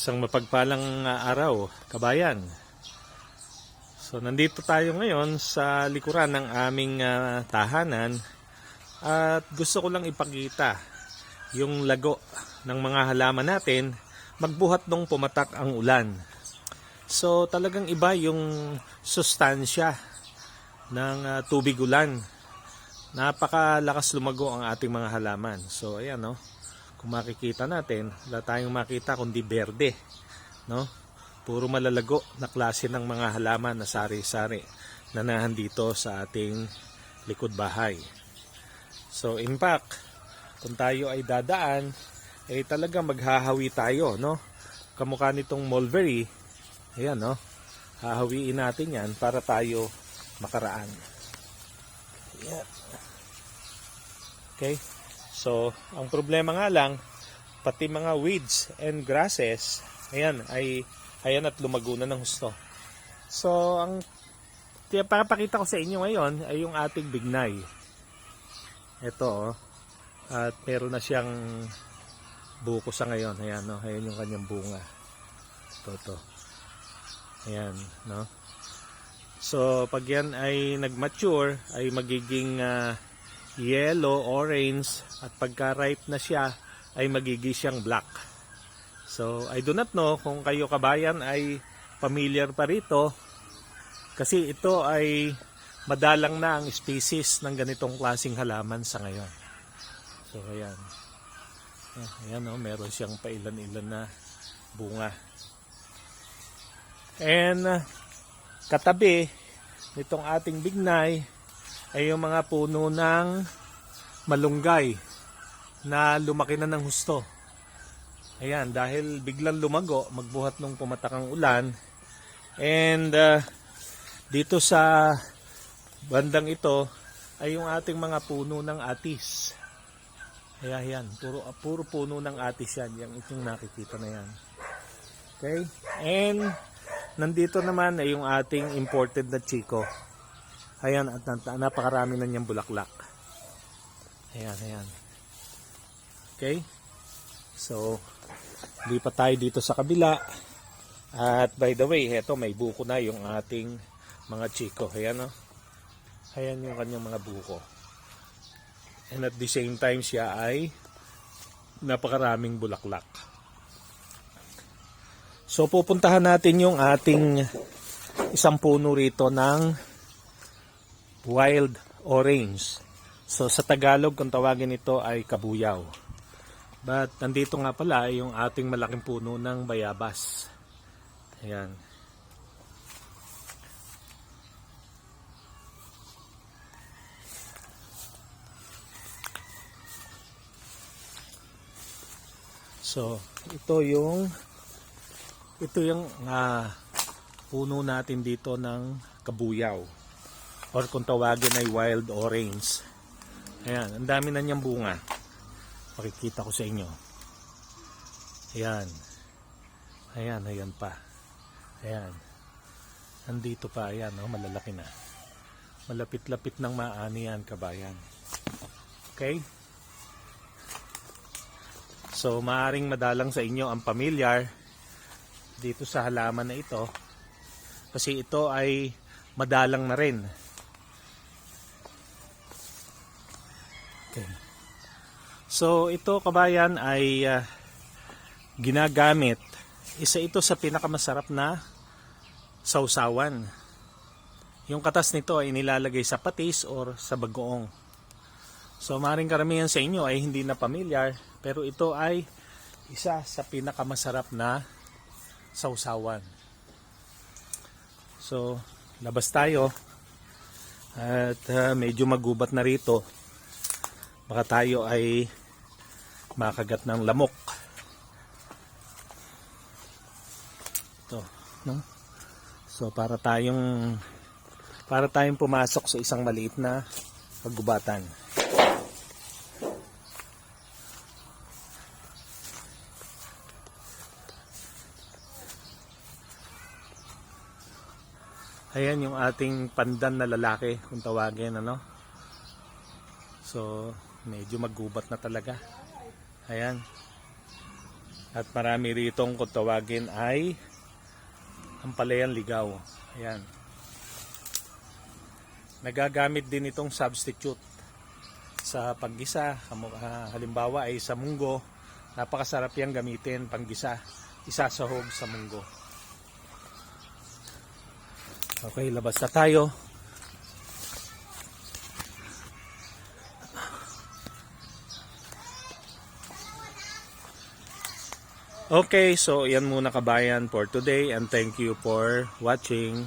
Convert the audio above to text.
Isang mapagpalang ah, araw, kabayan. So nandito tayo ngayon sa likuran ng aming ah, tahanan at gusto ko lang ipakita yung lago ng mga halaman natin magbuhat nung pumatak ang ulan. So talagang iba yung sustansya ng ah, tubig ulan. Napakalakas lumago ang ating mga halaman. So ayan no. Kung makikita natin, wala tayong makita kundi berde, no? Puro malalago na klase ng mga halaman na sari-sari na nahandito sa ating likod bahay. So in fact, kung tayo ay dadaan, eh talaga maghahawi tayo, no? Kamukha nitong mulberry, ayan, no? Hahawiin natin yan para tayo makaraan. Ayan. Okay? So, ang problema nga lang, pati mga weeds and grasses, ayan, ay, ayan at lumago na ng husto. So, ang kaya papakita ko sa inyo ngayon ay yung ating bignay. Ito, oh. At meron na siyang buko sa ngayon. Ayan, no? Ayan yung kanyang bunga. Ito, ito. Ayan, no? So, pag yan ay nag-mature, ay magiging ah, yellow, orange, at pagka ripe na siya, ay magiging siyang black. So, I do not know kung kayo kabayan ay familiar pa rito, kasi ito ay madalang na ang species ng ganitong klasing halaman sa ngayon. So, ayan. Ah, Ayan, oh, meron siyang pailan-ilan na bunga. And, katabi nitong ating bignay ay yung mga puno ng malunggay na lumaki na ng husto. Ayan, dahil biglang lumago, magbuhat nung pumatak ang ulan. And uh, dito sa bandang ito ay yung ating mga puno ng atis. Kaya yan, puro, puro puno ng atis yan. Yung itong nakikita na yan. Okay? And nandito naman ay yung ating imported na chico. Ayan, at napakarami na niyang bulaklak. Ayan, ayan. Okay? So, lipat tayo dito sa kabila. At by the way, eto may buko na yung ating mga chico. Ayan, no? Ayan yung kanyang mga buko. And at the same time, siya ay napakaraming bulaklak. So, pupuntahan natin yung ating isang puno rito ng wild orange. So sa Tagalog kung tawagin ito ay kabuyaw. But nandito nga pala yung ating malaking puno ng bayabas. Ayan. So, ito yung ito yung ah, puno natin dito ng kabuyaw or kung tawagin ay wild orange. Ayan, ang dami na niyang bunga. Makikita ko sa inyo. Ayan. Ayan, ayan pa. Ayan. Nandito pa, ayan, no, malalaki na. Malapit-lapit ng maani yan, kabayan. Okay? So, maaring madalang sa inyo ang pamilyar dito sa halaman na ito kasi ito ay madalang na rin. Okay. So ito kabayan ay ah, ginagamit. Isa ito sa pinakamasarap na sausawan. Yung katas nito ay nilalagay sa patis or sa bagoong. So maring karamihan sa inyo ay hindi na pamilyar pero ito ay isa sa pinakamasarap na sausawan. So labas tayo at ah, medyo magubat na rito baka tayo ay makagat ng lamok. Ito, no? So para tayong para tayong pumasok sa isang maliit na paggubatan. Ayan yung ating pandan na lalaki kung tawagin ano. So medyo magubat na talaga. Ayan. At marami ritong kung tawagin ay ang palayan ligaw. Ayan. Nagagamit din itong substitute sa paggisa. Halimbawa ay sa munggo. Napakasarap yan gamitin panggisa. Isasahog sa munggo. Okay, labas na tayo. Okay, so yan muna kabayan for today and thank you for watching.